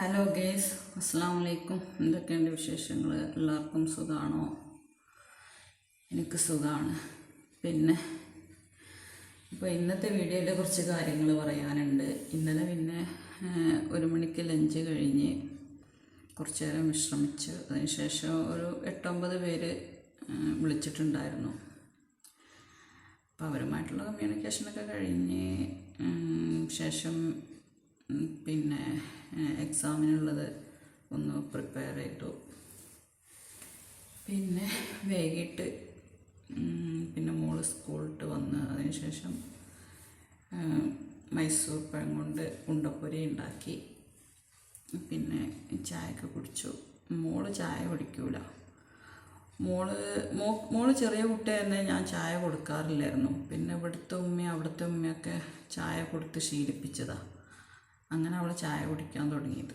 Hello guys അസ്സാം വലൈക്കും എന്തൊക്കെയുണ്ട് വിശേഷങ്ങൾ എല്ലാവർക്കും സുഖമാണോ എനിക്ക് സുഖമാണ് പിന്നെ ഇപ്പോൾ ഇന്നത്തെ വീഡിയോയിൽ കുറച്ച് കാര്യങ്ങൾ പറയാനുണ്ട്. ഇന്നലെ പിന്നെ ഒരു മണിക്ക് ലഞ്ച് കഴിഞ്ഞ് കുറച്ച് നേരം വിശ്രമിച്ച്. അതിനുശേഷം ഒരു എട്ടൊമ്പത് പേര് വിളിച്ചിട്ടുണ്ടായിരുന്നു. അപ്പോൾ അവരുമായിട്ടുള്ള കമ്മ്യൂണിക്കേഷനൊക്കെ കഴിഞ്ഞ് ശേഷം പിന്നെ എക്സാമിനുള്ളത് ഒന്ന് പ്രിപ്പയർ ചെയ്തു. പിന്നെ വൈകിട്ട് പിന്നെ മോൾ സ്കൂളിട്ട് വന്ന് അതിനുശേഷം ശേഷം മൈസൂർ പഴം കൊണ്ട് ഉണ്ടപ്പൊരി ഉണ്ടാക്കി. പിന്നെ ചായയൊക്കെ കുടിച്ചു. മോൾ ചായ കുടിക്കൂല. മോൾ മോ മോൾ ചെറിയ കുട്ടി തന്നെ ഞാൻ ചായ കൊടുക്കാറില്ലായിരുന്നു. പിന്നെ ഇവിടുത്തെ ഉമ്മയും അവിടുത്തെ ഉമ്മയൊക്കെ ചായ കൊടുത്ത് ശീലിപ്പിച്ചതാ. അങ്ങനെ അവൾ ചായ കുടിക്കാൻ തുടങ്ങിയത്.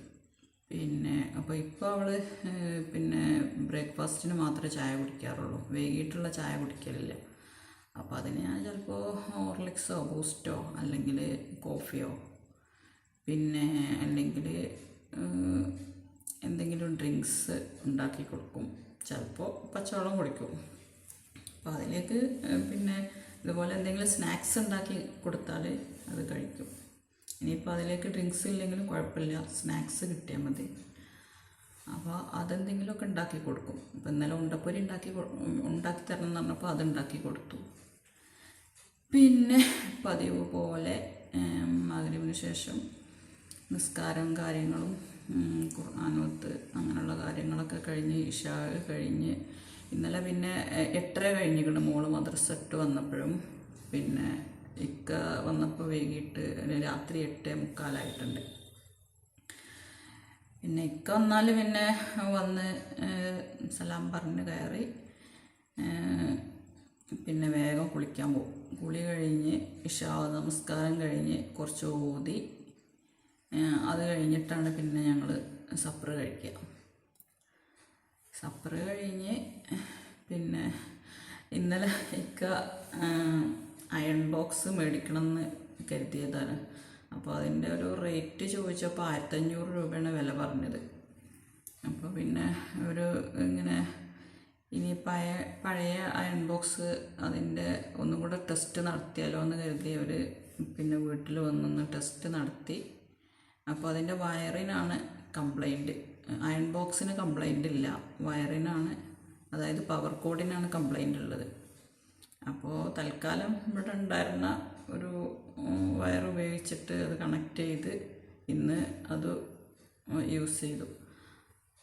പിന്നെ അപ്പോൾ ഇപ്പോൾ അവൾ പിന്നെ ബ്രേക്ക്ഫാസ്റ്റിന് മാത്രമേ ചായ കുടിക്കാറുള്ളൂ. വൈകിട്ടുള്ള ചായ കുടിക്കലില്ല. അപ്പോൾ അതിന് ഞാൻ ചിലപ്പോൾ ഹോർലിക്സോ ബൂസ്റ്റോ അല്ലെങ്കിൽ കോഫിയോ പിന്നെ അല്ലെങ്കിൽ എന്തെങ്കിലും ഡ്രിങ്ക്സ് ഉണ്ടാക്കി കൊടുക്കും. ചിലപ്പോൾ പച്ചവെള്ളം കുടിക്കും. അപ്പോൾ അതിലേക്ക് പിന്നെ ഇതുപോലെ എന്തെങ്കിലും സ്നാക്സ് ഉണ്ടാക്കി കൊടുത്താൽ അത് കഴിക്കും. ഇനിയിപ്പോൾ അതിലേക്ക് ഡ്രിങ്ക്സ് ഇല്ലെങ്കിലും കുഴപ്പമില്ല. സ്നാക്സ് കിട്ടിയാൽ മതി. അപ്പോൾ അതെന്തെങ്കിലുമൊക്കെ ഉണ്ടാക്കി കൊടുക്കും. ഇപ്പം ഇന്നലെ ഉണ്ടപ്പൊരി ഉണ്ടാക്കി ഉണ്ടാക്കി തരണം എന്ന് പറഞ്ഞപ്പോൾ അത് ഉണ്ടാക്കി കൊടുത്തു. പിന്നെ പതിവ് പോലെ മകരവിന് ശേഷം നിസ്കാരം കാര്യങ്ങളും ഖുർആാനോത്ത് അങ്ങനെയുള്ള കാര്യങ്ങളൊക്കെ കഴിഞ്ഞ് ഇഷാ കഴിഞ്ഞ് ഇന്നലെ പിന്നെ എട്ടര കഴിഞ്ഞിട്ടുണ്ട് മോൾ മദ്രസ വന്നപ്പോഴും. പിന്നെ ഇക്ക വന്നപ്പോൾ വൈകിട്ട് രാത്രി എട്ടേ മുക്കാലായിട്ടുണ്ട്. പിന്നെ ഇക്ക വന്നാൽ പിന്നെ വന്ന് സലാം പറഞ്ഞ് കയറി പിന്നെ വേഗം കുളിക്കാൻ പോകും കുളി കഴിഞ്ഞ് ഇഷാ നമസ്കാരം കഴിഞ്ഞ് കുറച്ച് ഊതി അത് കഴിഞ്ഞിട്ടാണ് പിന്നെ ഞങ്ങൾ സപ്പറ് കഴിക്കുക സപ്പറ് കഴിഞ്ഞ് പിന്നെ ഇന്നലെ ഇക്ക അയൺ ബോക്സ് മേടിക്കണം എന്ന് കരുതിയതാണ്. അപ്പോൾ അതിന്റെ ഒരു റേറ്റ് ചോദിച്ചപ്പോൾ ആയിരത്തഞ്ഞൂറ് രൂപയാണ് വില പറഞ്ഞത്. അപ്പോൾ പിന്നെ ഒരു ഇങ്ങനെ ഇനി പഴയ പഴയ അയൺ ബോക്സ് അതിന്റെ ഒന്നും കൂടെ ടെസ്റ്റ് നടത്തിയാലോ എന്ന് കരുതി അവർ പിന്നെ വീട്ടിൽ വന്നൊന്ന് ടെസ്റ്റ് നടത്തി. അപ്പോൾ അതിന്റെ വയറിനാണ് കംപ്ലൈന്റ്. അയൺ ബോക്സിന് കംപ്ലൈന്റ് ഇല്ല. വയറിനാണ് അതായത് പവർ കോഡിനാണ് കംപ്ലൈന്റ് ഉള്ളത്. അപ്പോൾ തൽക്കാലം ഇവിടെ ഉണ്ടായിരുന്ന ഒരു വയർ ഉപയോഗിച്ചിട്ട് അത് കണക്ട് ചെയ്ത് ഇന്ന് അത് യൂസ് ചെയ്തു.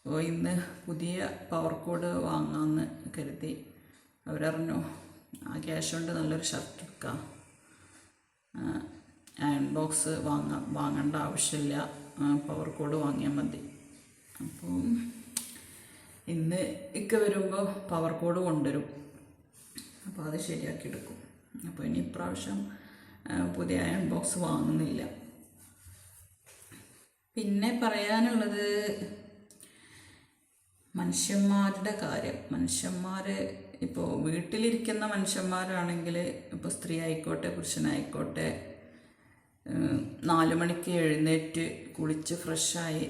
അപ്പോൾ ഇന്ന് പുതിയ പവർ കോഡ് വാങ്ങാമെന്ന് കരുതി. അവരറിഞ്ഞു ആ ക്യാഷ് കൊണ്ട് നല്ലൊരു ഷർട്ട് എടുക്കാം. അയൺ ബോക്സ് വാങ്ങ വാങ്ങേണ്ട ആവശ്യമില്ല. പവർ കോഡ് വാങ്ങിയാൽ മതി. അപ്പോൾ ഇന്ന് ഇക്ക വരുമ്പോൾ പവർ കോഡ് കൊണ്ടുവരും. അപ്പോൾ അത് ശരിയാക്കി എടുക്കും അപ്പോൾ ഇനി ഇപ്രാവശ്യം പുതിയ അയൺ ബോക്സ് വാങ്ങുന്നില്ല. പിന്നെ പറയാനുള്ളത് മനുഷ്യന്മാരുടെ കാര്യം. മനുഷ്യന്മാർ ഇപ്പോൾ വീട്ടിലിരിക്കുന്ന മനുഷ്യന്മാരാണെങ്കിൽ ഇപ്പോൾ സ്ത്രീ ആയിക്കോട്ടെ പുരുഷനായിക്കോട്ടെ നാല് മണിക്ക് എഴുന്നേറ്റ് കുളിച്ച് ഫ്രഷായി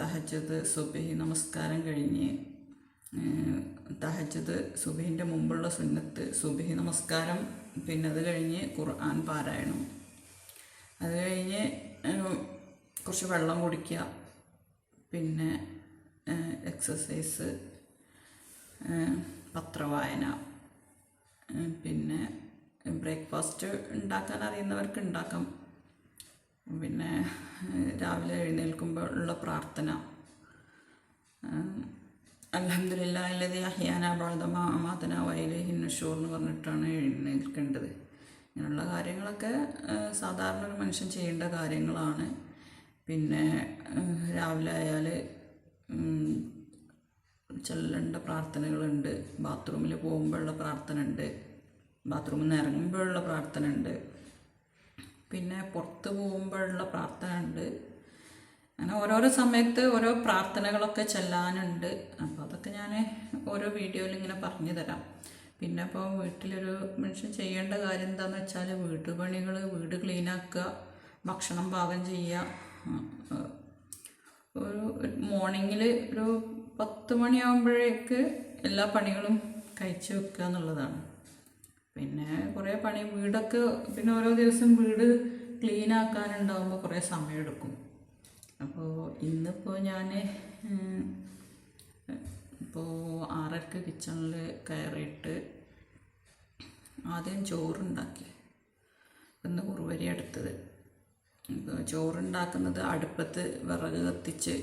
തഹജത് സുബഹി നമസ്കാരം കഴിഞ്ഞ് തഹജത് സുബഹിന്റെ മുമ്പുള്ള സുന്നത്ത് സുബഹി നമസ്കാരം പിന്നെ അത് കഴിഞ്ഞ് ഖുർആൻ പാരായണം. അത് കഴിഞ്ഞ് കുറച്ച് വെള്ളം കുടിക്കുക പിന്നെ എക്സസൈസ് പത്രവായന പിന്നെ ബ്രേക്ക്ഫാസ്റ്റ് ഉണ്ടാക്കാൻ അറിയുന്നവർക്ക് ഉണ്ടാക്കാം. പിന്നെ രാവിലെ എഴുന്നേൽക്കുമ്പോൾ ഉള്ള പ്രാർത്ഥന അലഹമില്ല അല്ലത് അഹിയാന ബാധമ അമാതന വയലേഹിൻ ഷൂർ എന്ന് പറഞ്ഞിട്ടാണ് എഴുന്നേൽക്കേണ്ടത്. ഇങ്ങനെയുള്ള കാര്യങ്ങളൊക്കെ സാധാരണ ഒരു മനുഷ്യൻ ചെയ്യേണ്ട കാര്യങ്ങളാണ്. പിന്നെ രാവിലെ ആയാൽ ചെല്ലേണ്ട പ്രാർത്ഥനകളുണ്ട്. ബാത്റൂമിൽ പോകുമ്പോഴുള്ള പ്രാർത്ഥന ഉണ്ട് ബാത്റൂമിൽ നിന്ന് ഇറങ്ങുമ്പോഴുള്ള പ്രാർത്ഥന ഉണ്ട് പിന്നെ പുറത്ത് പോകുമ്പോഴുള്ള പ്രാർത്ഥന ഉണ്ട് അങ്ങനെ ഓരോരോ സമയത്ത് ഓരോ പ്രാർത്ഥനകളൊക്കെ ചെല്ലാനുണ്ട്. അപ്പോൾ അതൊക്കെ ഞാൻ ഓരോ വീഡിയോയിൽ ഇങ്ങനെ പറഞ്ഞു തരാം. പിന്നെ ഇപ്പോൾ വീട്ടിലൊരു മനുഷ്യൻ ചെയ്യേണ്ട കാര്യം എന്താണെന്ന് വെച്ചാൽ വീട്ടുപണികൾ വീട് ക്ലീനാക്കുക ഭക്ഷണം പാകം ചെയ്യുക. ഒരു മോർണിംഗിൽ ഒരു പത്ത് മണിയാകുമ്പോഴേക്ക് എല്ലാ പണികളും കഴിച്ച് വെക്കുക എന്നുള്ളതാണ്. പിന്നെ കുറേ പണി വീടൊക്കെ പിന്നെ ഓരോ ദിവസം വീട് ക്ലീൻ ആക്കാനുണ്ടാകുമ്പോൾ കുറേ സമയമെടുക്കും അപ്പോൾ ഇന്നിപ്പോൾ ഞാൻ ഇപ്പോൾ ആറരക്ക് കിച്ചണിൽ കയറിയിട്ട് ആദ്യം ചോറുണ്ടാക്കി. ഇന്ന് കുറുവരി എടുത്തത് ചോറുണ്ടാക്കുന്നത് അടുപ്പത്ത് വിറക് കത്തിച്ച്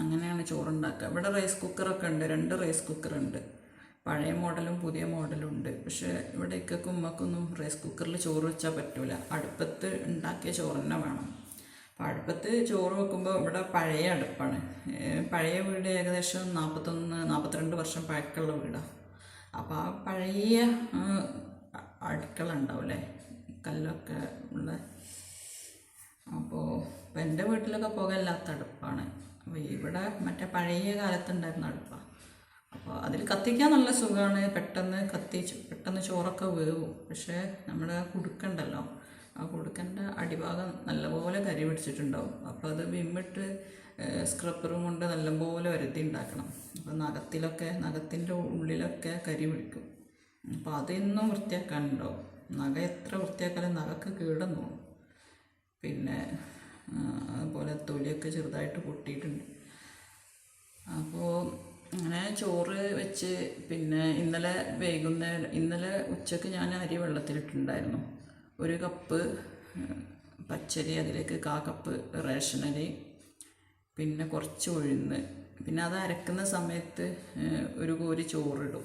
അങ്ങനെയാണ് ചോറുണ്ടാക്കുക. ഇവിടെ റൈസ് കുക്കറൊക്കെ ഉണ്ട് രണ്ട് റൈസ് കുക്കറുണ്ട്. പഴയ മോഡലും പുതിയ മോഡലും ഉണ്ട്. പക്ഷേ ഇവിടെ ഇക്കൊക്കെ ഉമ്മക്കൊന്നും റൈസ് കുക്കറിൽ ചോറ് വെച്ചാൽ പറ്റില്ല അടുപ്പത്ത് ഉണ്ടാക്കിയ ചോറ് തന്നെ വേണം. അടുപ്പത്ത് ചോറ് വെക്കുമ്പോൾ ഇവിടെ പഴയ അടുപ്പാണ്. പഴയ വീട് ഏകദേശം നാൽപ്പത്തൊന്ന് നാൽപ്പത്തിരണ്ട് വർഷം പഴക്കമുള്ള വീടാണ് അപ്പോൾ ആ പഴയ അടുക്കള ഉണ്ടാവില്ലേ കല്ലൊക്കെ ഉള്ള. അപ്പോൾ ഇപ്പം എന്റെ വീട്ടിലൊക്കെ പുകയില്ലാത്ത അടുപ്പാണ്. അപ്പോൾ ഇവിടെ മറ്റേ പഴയ കാലത്തുണ്ടായിരുന്ന അടുപ്പാണ് അപ്പോൾ അതിൽ കത്തിക്കാൻ നല്ല സുഖമാണ് പെട്ടെന്ന് കത്തി പെട്ടെന്ന് ചോറൊക്കെ വേവും. പക്ഷേ നമ്മുടെ കുടുക്കണ്ടല്ലോ ആ കുടുക്കന്റെ അടിഭാഗം നല്ലപോലെ കരി പിടിച്ചിട്ടുണ്ടാവും. അപ്പോൾ അത് വിമ്മിട്ട് സ്ക്രബറും കൊണ്ട് നല്ലപോലെ വരുത്തി ഉണ്ടാക്കണം. അപ്പോൾ നഖത്തിലൊക്കെ നഖത്തിന്റെ ഉള്ളിലൊക്കെ കരി പിടിക്കും. അപ്പോൾ അതിന്നും വൃത്തിയാക്കാനുണ്ടാവും. നഖം എത്ര വൃത്തിയാക്കാലും നഖക്ക് കീടന്നു പിന്നെ അതുപോലെ തൊലിയൊക്കെ ചെറുതായിട്ട് പൊട്ടിയിട്ടുണ്ട്. അപ്പോൾ അങ്ങനെ ചോറ് വെച്ച് പിന്നെ ഇന്നലെ വൈകുന്നേരം ഇന്നലെ ഉച്ചയ്ക്ക് ഞാൻ അരി വെള്ളത്തിലിട്ടുണ്ടായിരുന്നു. ഒരു കപ്പ് പച്ചരി അതിലേക്ക് കാ കപ്പ് റേഷനരി പിന്നെ കുറച്ച് ഉഴുന്ന്. പിന്നെ അത് അരക്കുന്ന സമയത്ത് ഒരു കോരി ചോറിടും.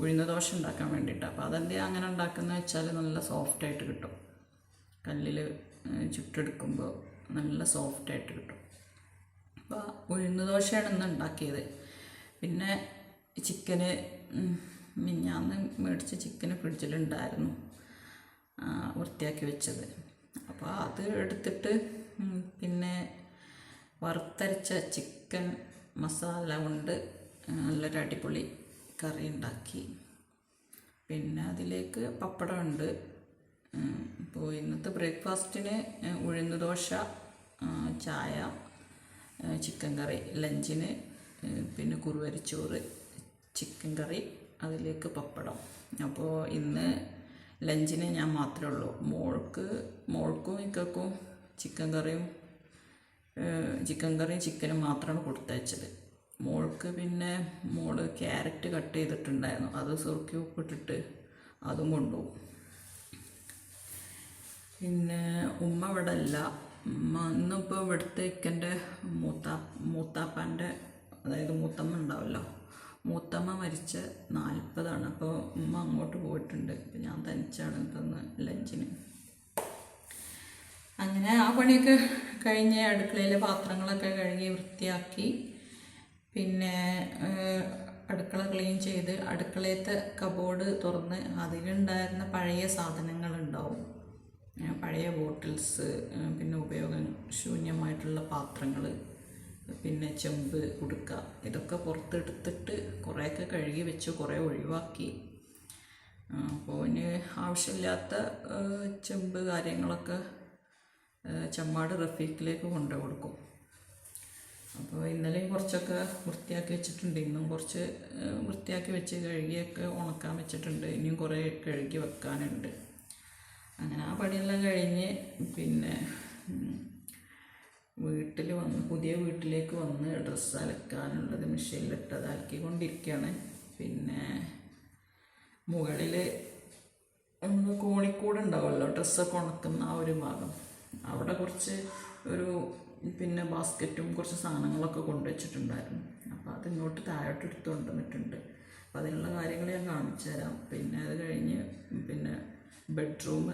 ഉഴുന്ന ദോശ ഉണ്ടാക്കാൻ വേണ്ടിയിട്ട്. അപ്പോൾ അതെന്ത് അങ്ങനെ ഉണ്ടാക്കുന്ന വെച്ചാൽ നല്ല സോഫ്റ്റായിട്ട് കിട്ടും. കല്ലിൽ ചുട്ടെടുക്കുമ്പോൾ നല്ല സോഫ്റ്റായിട്ട് കിട്ടും. അപ്പോൾ ഉഴുന്ന് ദോശയാണ് ഇന്ന് ഉണ്ടാക്കിയത്. പിന്നെ ചിക്കന് മിഞ്ഞാന്ന് മേടിച്ച ചിക്കന് ഫ്രിഡ്ജിലുണ്ടായിരുന്നു. വൃത്തിയാക്കി വെച്ചത്. അപ്പോൾ അത് എടുത്തിട്ട് പിന്നെ വറുത്തരച്ച ചിക്കൻ മസാല കൊണ്ട് നല്ലൊരു അടിപൊളി കറി ഉണ്ടാക്കി. പിന്നെ അതിലേക്ക് പപ്പടമുണ്ട്. ഇപ്പോൾ ഇന്നത്തെ ബ്രേക്ക്ഫാസ്റ്റിന് ഉഴുന്ന് ദോശ ചായ ചിക്കൻ കറി ലഞ്ചിന് പിന്നെ കുറുവരിച്ചോറ് ചിക്കൻ കറി അതിലേക്ക് പപ്പടം. അപ്പോൾ ഇന്ന് ലഞ്ചിന് ഞാൻ മാത്രമേ ഉള്ളൂ. മോൾക്ക് മോൾക്കും ഇക്കും ചിക്കൻ കറിയും ചിക്കൻ കറിയും ചിക്കനും മാത്രമാണ് കൊടുത്തയച്ചത്. മോൾക്ക് പിന്നെ മോൾ ക്യാരറ്റ് കട്ട് ചെയ്തിട്ടുണ്ടായിരുന്നു. അത് സുറുക്കി ഉപ്പിട്ടിട്ട് അതും കൊണ്ടുപോകും. പിന്നെ ഉമ്മ ഇവിടെ അല്ല. ഉമ്മ ഇന്നിപ്പോൾ ഇവിടുത്തെ ഇക്കന്റെ മൂത്താ മൂത്താപ്പാന്റെ അതായത് മൂത്തമ്മ ഉണ്ടാവല്ലോ. മൂത്തമ്മ മരിച്ച് നാൽപ്പതാണ്. അപ്പോൾ ഉമ്മ അങ്ങോട്ട് പോയിട്ടുണ്ട്. ഇപ്പം ഞാൻ തനിച്ചാണ് തന്ന് ലഞ്ചിന്. അങ്ങനെ ആ പണിയൊക്കെ കഴിഞ്ഞ് അടുക്കളയിലെ പാത്രങ്ങളൊക്കെ കഴുകി വൃത്തിയാക്കി. പിന്നെ അടുക്കള ക്ലീൻ ചെയ്ത് അടുക്കളയത്തെ കബോർഡ് തുറന്ന് അതിലുണ്ടായിരുന്ന പഴയ സാധനങ്ങളുണ്ടാവും. പഴയ ബോട്ടിൽസ് പിന്നെ ഉപയോഗം ശൂന്യമായിട്ടുള്ള പാത്രങ്ങൾ പിന്നെ ചെമ്പ് കുടുക്ക ഇതൊക്കെ പുറത്തെടുത്തിട്ട് കുറേയൊക്കെ കഴുകി വെച്ച് കുറേ ഒഴിവാക്കി. അപ്പോൾ ഇനി ആവശ്യമില്ലാത്ത ചെമ്പ് കാര്യങ്ങളൊക്കെ ചെമ്മാട് റഫീഖിലേക്ക് കൊണ്ടു കൊടുക്കും. അപ്പോൾ ഇന്നലെയും കുറച്ചൊക്കെ വൃത്തിയാക്കി വെച്ചിട്ടുണ്ട്. ഇന്നും കുറച്ച് വൃത്തിയാക്കി വെച്ച് കഴുകിയൊക്കെ ഉണക്കാൻ വെച്ചിട്ടുണ്ട്. ഇനിയും കുറേ കഴുകി വെക്കാനുണ്ട്. അങ്ങനെ ആ പണിയെല്ലാം കഴിഞ്ഞ് പിന്നെ വീട്ടിൽ വന്ന് പുതിയ വീട്ടിലേക്ക് വന്ന് ഡ്രസ്സ് അലക്കാനുള്ളത് മെഷീനിലിട്ടതാക്കി കൊണ്ടിരിക്കുകയാണ് പിന്നെ മുകളിൽ നമ്മൾ കോണിക്കൂട് ഉണ്ടാവുമല്ലോ ഡ്രസ്സൊക്കെ ഉണക്കുന്ന ആ ഒരു ഭാഗം. അവിടെ കുറച്ച് ഒരു പിന്നെ ബാസ്ക്കറ്റും കുറച്ച് സാധനങ്ങളൊക്കെ കൊണ്ടുവച്ചിട്ടുണ്ടായിരുന്നു. അപ്പോൾ അത് ഇങ്ങോട്ട് താഴോട്ട് എടുത്തു കൊണ്ടുവന്നിട്ടുണ്ട് അപ്പോൾ അതിനുള്ള കാര്യങ്ങൾ ഞാൻ കാണിച്ചു തരാം പിന്നെ അത് കഴിഞ്ഞ് പിന്നെ ബെഡ്റൂം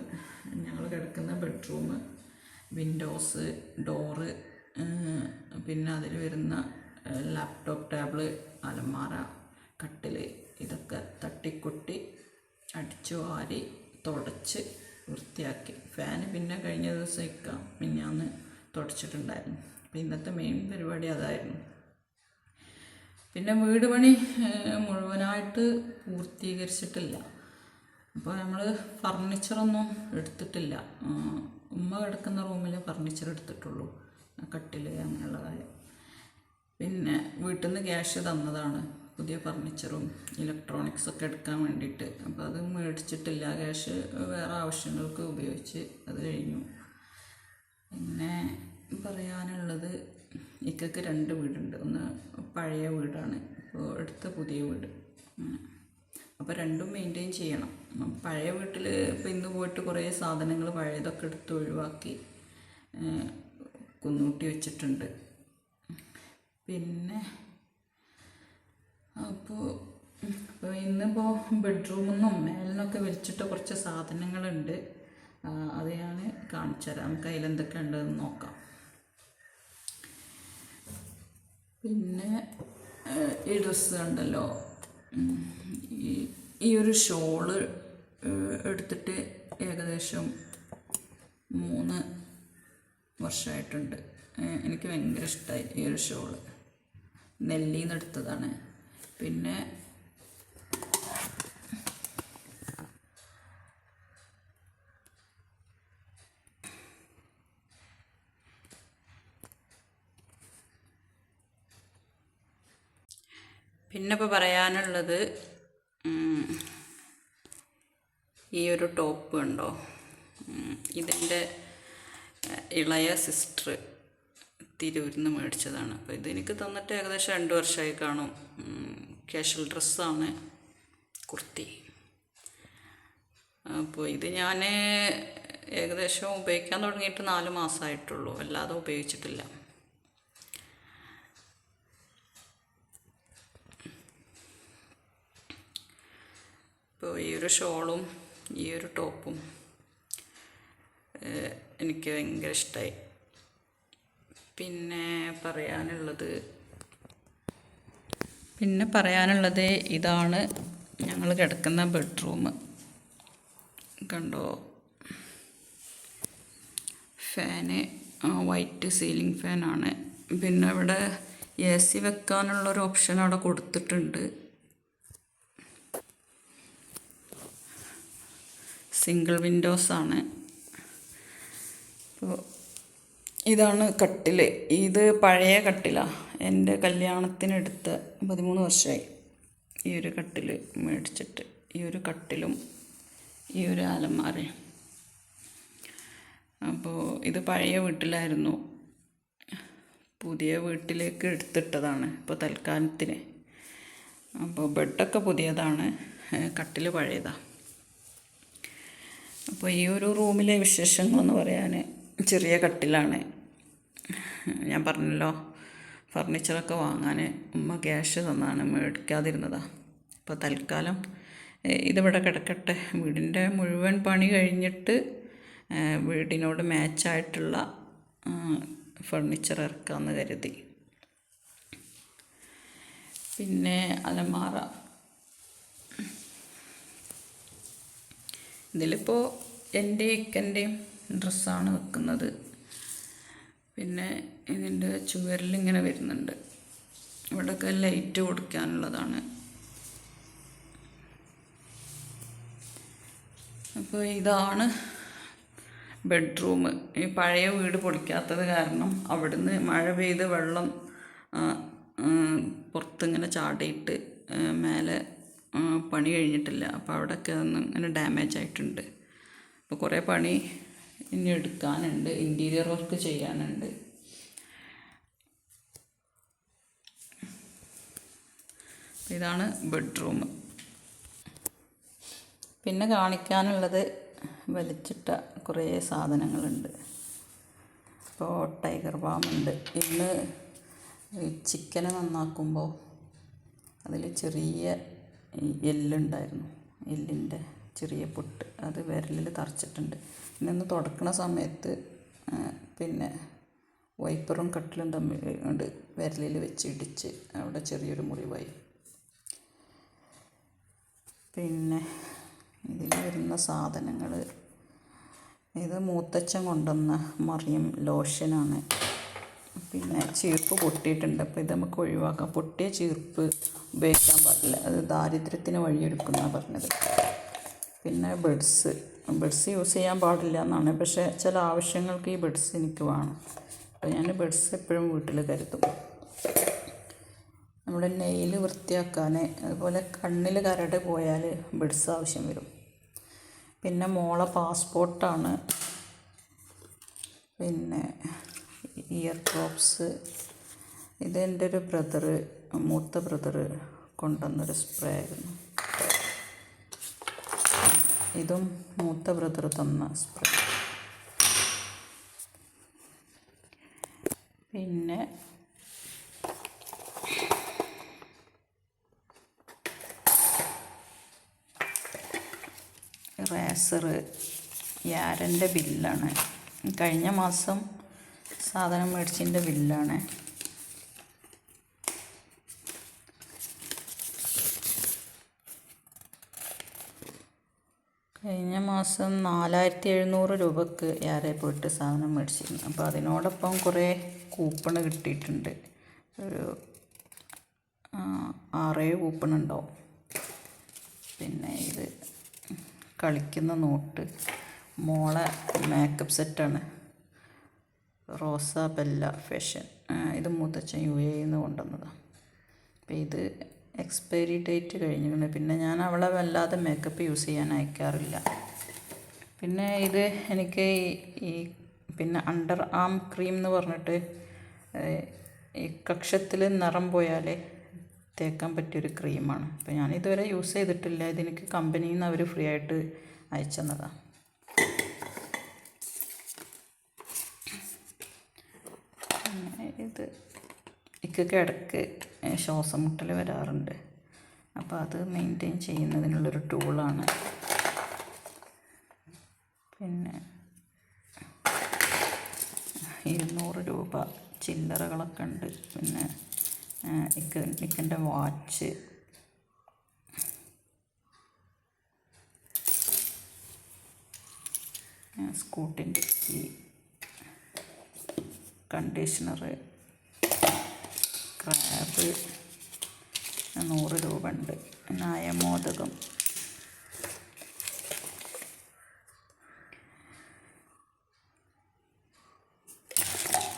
ഞങ്ങൾ കിടക്കുന്ന ബെഡ്റൂം വിൻഡോസ് ഡോറ് പിന്നെ അതിൽ വരുന്ന ലാപ്ടോപ്പ് ടേബിൾ അലമാര കട്ടിൽ ഇതൊക്കെ തട്ടിക്കൊട്ടി അടിച്ചു വാരി തുടച്ച് വൃത്തിയാക്കി. ഫാന് പിന്നെ കഴിഞ്ഞ ദിവസം ഇക്കാം മിന്നാന്ന് തുടച്ചിട്ടുണ്ടായിരുന്നു. അപ്പം ഇന്നത്തെ മെയിൻ പരിപാടി അതായിരുന്നു. പിന്നെ വീട് പണി മുഴുവനായിട്ട് പൂർത്തീകരിച്ചിട്ടില്ല. അപ്പോൾ നമ്മൾ ഫർണിച്ചറൊന്നും എടുത്തിട്ടില്ല. ഉമ്മ കിടക്കുന്ന റൂമിൽ ഫർണിച്ചർ എടുത്തിട്ടുള്ളൂ. കട്ടിൽ അങ്ങനെയുള്ള കാര്യം പിന്നെ വീട്ടിൽ നിന്ന് ക്യാഷ് തന്നതാണ്. പുതിയ ഫർണിച്ചറും ഇലക്ട്രോണിക്സ് ഒക്കെ എടുക്കാൻ വേണ്ടിയിട്ട്. അപ്പോൾ അത് മേടിച്ചിട്ടില്ല. ക്യാഷ് വേറെ ആവശ്യങ്ങൾക്ക് ഉപയോഗിച്ച് അത് കഴിഞ്ഞു. പിന്നെ പറയാനുള്ളത് ഇക്കക്ക് രണ്ട് വീടുണ്ട്. ഒന്ന് പഴയ വീടാണ്. ഇപ്പോൾ എടുത്ത പുതിയ വീട്. അപ്പോൾ രണ്ടും മെയിന്റെയിൻ ചെയ്യണം. പഴയ വീട്ടിൽ ഇപ്പോൾ ഇന്ന് പോയിട്ട് കുറേ സാധനങ്ങൾ പഴയതൊക്കെ എടുത്ത് ഒഴിവാക്കി കുന്നൂട്ടി വെച്ചിട്ടുണ്ട്. പിന്നെ അപ്പോൾ ഇപ്പോൾ ഇന്നിപ്പോൾ ബെഡ്റൂമിൽ മേലിനൊക്കെ വലിച്ചിട്ട കുറച്ച് സാധനങ്ങളുണ്ട്. അത് ഞാൻ കാണിച്ചു തരാം. നമുക്ക് അതിലെന്തൊക്കെ ഉണ്ടെന്ന് നോക്കാം. പിന്നെ ഈ ഡ്രസ്സ് ഉണ്ടല്ലോ. ഈ ഒരു ഷോൾ എടുത്തിട്ട് ഏകദേശം മൂന്ന് വർഷമായിട്ടുണ്ട് എനിക്ക് ഭയങ്കര ഇഷ്ടമായി ഈ ഒരു ഷോൾ. നെല്ലിന്ന് എടുത്തതാണ്. പിന്നെ പിന്നെ ഇപ്പോൾ പറയാനുള്ളത് ഈ ഒരു ടോപ്പ് ഉണ്ടോ ഇതിന്റെ ഇളയ സിസ്റ്റർ തിരൂരിൽ നിന്ന് മേടിച്ചതാണ്. അപ്പോൾ ഇതെനിക്ക് തന്നിട്ട് ഏകദേശം രണ്ട് വർഷമായി കാണും. കാഷ്വൽ ഡ്രസ്സാണ് കുർത്തി. അപ്പോൾ ഇത് ഞാൻ ഏകദേശം ഉപയോഗിക്കാൻ തുടങ്ങിയിട്ട് നാല് മാസമായിട്ടുള്ളൂ. അല്ലാതെ ഉപയോഗിച്ചിട്ടില്ല. ഇപ്പോൾ ഈ ഒരു ഷോളും ഈ ഒരു ടോപ്പും എനിക്ക് ഭയങ്കര ഇഷ്ടമായി പിന്നെ പറയാനുള്ളത് പിന്നെ പറയാനുള്ളത് ഇതാണ് ഞങ്ങൾ കിടക്കുന്ന ബെഡ്റൂം. കണ്ടോ? ഫാന് വൈറ്റ് സീലിംഗ് ഫാനാണ്. പിന്നെ ഇവിടെ എ സി വെക്കാനുള്ളൊരു ഓപ്ഷൻ അവിടെ കൊടുത്തിട്ടുണ്ട്. സിംഗിൾ വിൻഡോസ് ആണ്. അപ്പോൾ ഇതാണ് കട്ടിൽ ഇത് പഴയ കട്ടിലാണ് എന്റെ കല്യാണത്തിനെടുത്ത പതിമൂന്ന് വർഷമായി ഈ ഒരു കട്ടിൽ മേടിച്ചിട്ട് ഈ ഒരു കട്ടിലും ഈ ഒരു അലമാരയും അപ്പോൾ ഇത് പഴയ വീട്ടിലായിരുന്നു. പുതിയ വീട്ടിലേക്ക് എടുത്തിട്ടതാണ് ഇപ്പോൾ തൽക്കാലത്തിന്. അപ്പോൾ ബെഡൊക്കെ പുതിയതാണ്. കട്ടിൽ പഴയതാണ് അപ്പോൾ ഈ ഒരു റൂമിലെ വിശേഷങ്ങളെന്ന് പറയാൻ ചെറിയ കട്ടിലാണ്. ഞാൻ പറഞ്ഞല്ലോ ഫർണിച്ചറൊക്കെ വാങ്ങാൻ ഉമ്മ ക്യാഷ് തന്നാണ് മേടിക്കാതിരുന്നതാണ് അപ്പോൾ തൽക്കാലം ഇതിവിടെ കിടക്കട്ടെ. വീടിന്റെ മുഴുവൻ പണി കഴിഞ്ഞിട്ട് വീടിനോട് മാച്ചായിട്ടുള്ള ഫർണിച്ചർ ഇറക്കാമെന്ന് കരുതി. പിന്നെ അലമാറ. ഇതിലിപ്പോൾ എന്റെ ഇക്കന്റെയും ഡ്രസ്സാണ് വെക്കുന്നത്. പിന്നെ ഇതിന്റെ ചുവരിൽ ഇങ്ങനെ വരുന്നുണ്ട്. ഇവിടെയൊക്കെ ലൈറ്റ് കൊടുക്കാനുള്ളതാണ്. അപ്പോൾ ഇതാണ് ബെഡ്റൂം. ഈ പഴയ വീട് പൊളിക്കാത്തത് കാരണം അവിടുന്ന് മഴ പെയ്ത് വെള്ളം പുറത്തിങ്ങനെ ചാടിയിട്ട് മേലെ പണി കഴിഞ്ഞിട്ടില്ല. അപ്പോൾ അവിടെയൊക്കെ ഒന്ന് ഇങ്ങനെ ഡാമേജ് ആയിട്ടുണ്ട്. അപ്പോൾ കുറേ പണി ഇനി എടുക്കാനുണ്ട്. ഇന്റീരിയർ വർക്ക് ചെയ്യാനുണ്ട്. ഇതാണ് ബെഡ്റൂം പിന്നെ കാണിക്കാനുള്ളത് വലിച്ചിട്ട കുറേ സാധനങ്ങളുണ്ട്. ഇപ്പോൾ ടൈഗർ ബാമുണ്ട് ഇന്ന് ചിക്കനെ നന്നാക്കുമ്പോൾ അതിൽ ചെറിയ എല്ലുണ്ടായിരുന്നു. എല്ലിന്റെ ചെറിയ പൊട്ട് അത് വിരലിൽ തറച്ചിട്ടുണ്ട്. പിന്നെ ഒന്ന് തുടക്കണ സമയത്ത് പിന്നെ വൈപ്പറും കട്ടിലും തമ്മിൽ കൊണ്ട് വിരലിൽ വെച്ച് ഇടിച്ച് അവിടെ ചെറിയൊരു മുറിവായി. പിന്നെ ഇതിൽ വരുന്ന സാധനങ്ങൾ ഇത് മൂത്തച്ഛൻ കൊണ്ടുവന്ന മറിയം ലോഷനാണ്. പിന്നെ ചീർപ്പ് പൊട്ടിയിട്ടുണ്ട്. അപ്പോൾ ഇത് നമുക്ക് ഒഴിവാക്കാം. പൊട്ടിയ ചീർപ്പ് ഉപയോഗിക്കാൻ പാടില്ല. അത് ദാരിദ്ര്യത്തിന് വഴിയൊരുക്കുന്ന പറഞ്ഞത്. പിന്നെ ബെഡ്സ്. ബെഡ്സ് യൂസ് ചെയ്യാൻ പാടില്ല എന്നാണ്. പക്ഷേ ചില ആവശ്യങ്ങൾക്ക് ഈ ബെഡ്സ് എനിക്ക് വേണം. അപ്പോൾ ഞാൻ ബെഡ്സ് എപ്പോഴും വീട്ടിൽ കരുതും. നമ്മുടെ നെയിൽ വൃത്തിയാക്കാൻ അതുപോലെ കണ്ണിൽ കരട് പോയാൽ ബെഡ്സ് ആവശ്യം വരും. പിന്നെ മോളെ പാസ്പോർട്ടാണ്. പിന്നെ ഇയർ ഡ്രോപ്സ് ഇത് എന്റെ ഒരു ബ്രദറ് മൂത്ത ബ്രദറ് കൊണ്ടുവന്നൊരു സ്പ്രേ ആയിരുന്നു. ഇതും മൂത്ത ബ്രദർ തന്ന സ്പ്രേ പിന്നെ റേസറ് യാരന്റെ ബില്ലാണ് കഴിഞ്ഞ മാസം സാധനം മേടിച്ചതിന്റെ ബില്ലാണ്. കഴിഞ്ഞ മാസം നാലായിരത്തി എഴുന്നൂറ് രൂപക്ക് ഏറെ പോയിട്ട് സാധനം മേടിച്ചിരുന്നു. അപ്പോൾ അതിനോടൊപ്പം കുറേ കൂപ്പണ് കിട്ടിയിട്ടുണ്ട്. ഒരു ആറേഴ് കൂപ്പൺ പിന്നെ ഇത് കളിക്കുന്ന നോട്ട്. മോളെ മേക്കപ്പ് സെറ്റാണ് റോസ ബെല്ല ഫാഷൻ. ഇത് മൂത്തച്ഛൻ യു എ നിന്ന് കൊണ്ടുവന്നതാണ് അപ്പോൾ ഇത് എക്സ്പയറി ഡേറ്റ് കഴിഞ്ഞിട്ടുണ്ട്. പിന്നെ ഞാൻ അവളെ വല്ലാതെ മേക്കപ്പ് യൂസ് ചെയ്യാൻ അയക്കാറില്ല. പിന്നെ ഇത് എനിക്ക് ഈ- പിന്നെ അണ്ടർ ആം ക്രീം എന്ന് പറഞ്ഞിട്ട് ഈ കക്ഷത്തിൽ നിറം പോയാൽ തേക്കാൻ പറ്റിയൊരു ക്രീമാണ് അപ്പോൾ ഞാൻ ഇതുവരെ യൂസ് ചെയ്തിട്ടില്ല. ഇതെനിക്ക് കമ്പനിയിൽ നിന്ന് അവർ ഫ്രീ ആയിട്ട് അയച്ചു തന്നതാണ് ഇത് ഇക്കൊക്കെ ഇടയ്ക്ക് ശ്വാസം മുട്ടൽ വരാറുണ്ട്. അപ്പോൾ അത് മെയിന്റെയിൻ ചെയ്യുന്നതിനുള്ളൊരു ടൂളാണ് പിന്നെ ഇരുന്നൂറ് രൂപ ചില്ലറകളൊക്കെ ഉണ്ട്. പിന്നെ ഇക്ക ഇക്കന്റെ വാച്ച് സ്കൂട്ടിന്റെ കണ്ടീഷണറ് ക്രാബ് നൂറ് രൂപ ഉണ്ട് നായമോദകം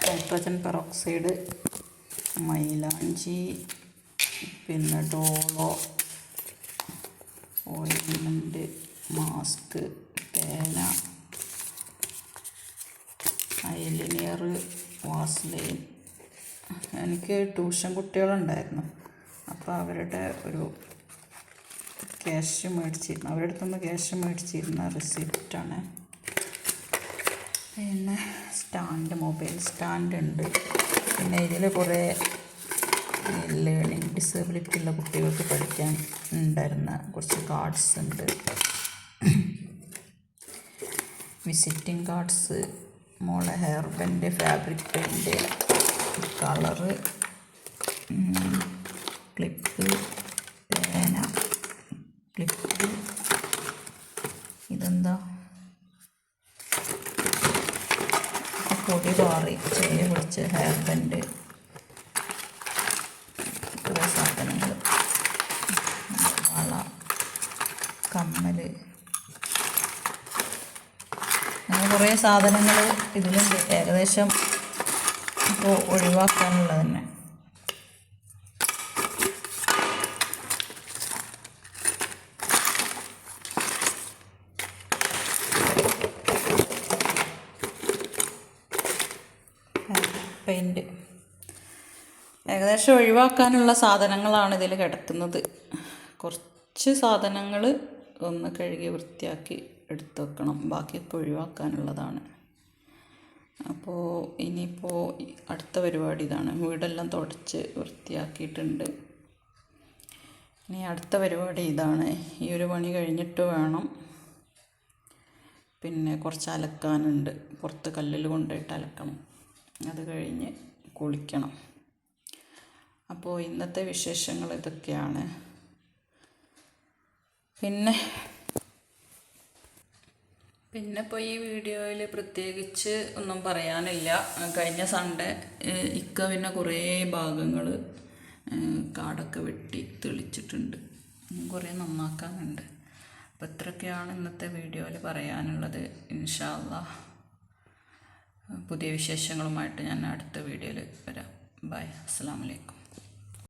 ഹൈഡ്രജൻ പെറോക്സൈഡ് മൈലാഞ്ചി പിന്നെ ഡോളോ ഓയിൻമെന്റ് മാസ്ക് പേന ഐലിനിയർ വാസ്ലൈൻ എനിക്ക് ട്യൂഷൻ കുട്ടികളുണ്ടായിരുന്നു. അപ്പോൾ അവരുടെ ഒരു ക്യാഷ് മേടിച്ചിരുന്നു. അവരുടെ അടുത്തുനിന്ന് ക്യാഷ് മേടിച്ചിരുന്ന റിസിപ്റ്റാണ്. പിന്നെ സ്റ്റാൻഡ് മൊബൈൽ സ്റ്റാൻഡ് ഉണ്ട് പിന്നെ ഇതിൽ കുറേ ലേണിംഗ് ഡിസബിലിറ്റി ഉള്ള കുട്ടികൾക്ക് പഠിക്കാൻ ഉണ്ടായിരുന്ന കുറച്ച് കാർഡ്സ് ഉണ്ട്. വിസിറ്റിംഗ് കാർഡ്സ് മോളെ hair band fabric paint colour. Clip പേന. ക്ലിപ്പ്. ഇതെന്താ? പൊടി പാറി ചെറിയ പൊടിച്ച് ഹെയർ ബെൻഡ് കുറേ സാധനങ്ങൾ വള കമ്മൽ അങ്ങനെ കുറേ സാധനങ്ങൾ ഇതിലുണ്ട്. ഏകദേശം ഇപ്പോൾ ഒഴിവാക്കാനുള്ളത് തന്നെ പെയിന്റ് ഏകദേശം ഒഴിവാക്കാനുള്ള സാധനങ്ങളാണ് ഇതിൽ കിടക്കുന്നത്. കുറച്ച് സാധനങ്ങൾ ഒന്ന് കഴുകി വൃത്തിയാക്കി എടുത്തു വെക്കണം. ബാക്കിയൊക്കെ ഒഴിവാക്കാനുള്ളതാണ്. അപ്പോൾ ഇനിയിപ്പോൾ അടുത്ത പരിപാടി ഇതാണ്. വീടെല്ലാം തുടച്ച് വൃത്തിയാക്കിയിട്ടുണ്ട്. ഇനി അടുത്ത പരിപാടി ഇതാണ്. ഈ ഒരു പണി കഴിഞ്ഞിട്ട് വേണം. പിന്നെ കുറച്ച് അലക്കാനുണ്ട്. പുറത്ത് കല്ലിൽ കൊണ്ടുപോയിട്ട് അലക്കണം. അത് കഴിഞ്ഞ് കുളിക്കണം. അപ്പോൾ ഇന്നത്തെ വിശേഷങ്ങൾ ഇതൊക്കെയാണ്. പിന്നെ പിന്നെ ഇപ്പോൾ ഈ വീഡിയോയിൽ പ്രത്യേകിച്ച് ഒന്നും പറയാനില്ല. കഴിഞ്ഞ സൺഡേ ഇക്ക പിന്നെ കുറേ ഭാഗങ്ങൾ കാടൊക്കെ വെട്ടി തെളിച്ചിട്ടുണ്ട്. കുറേ നന്നാക്കാനുണ്ട്. അപ്പോൾ ഇത്രയൊക്കെയാണ് ഇന്നത്തെ വീഡിയോയിൽ പറയാനുള്ളത്. ഇൻഷാല്ല പുതിയ വിശേഷങ്ങളുമായിട്ട് ഞാൻ അടുത്ത വീഡിയോയിൽ വരാം. ബൈ. അസ്സാം വലൈക്കും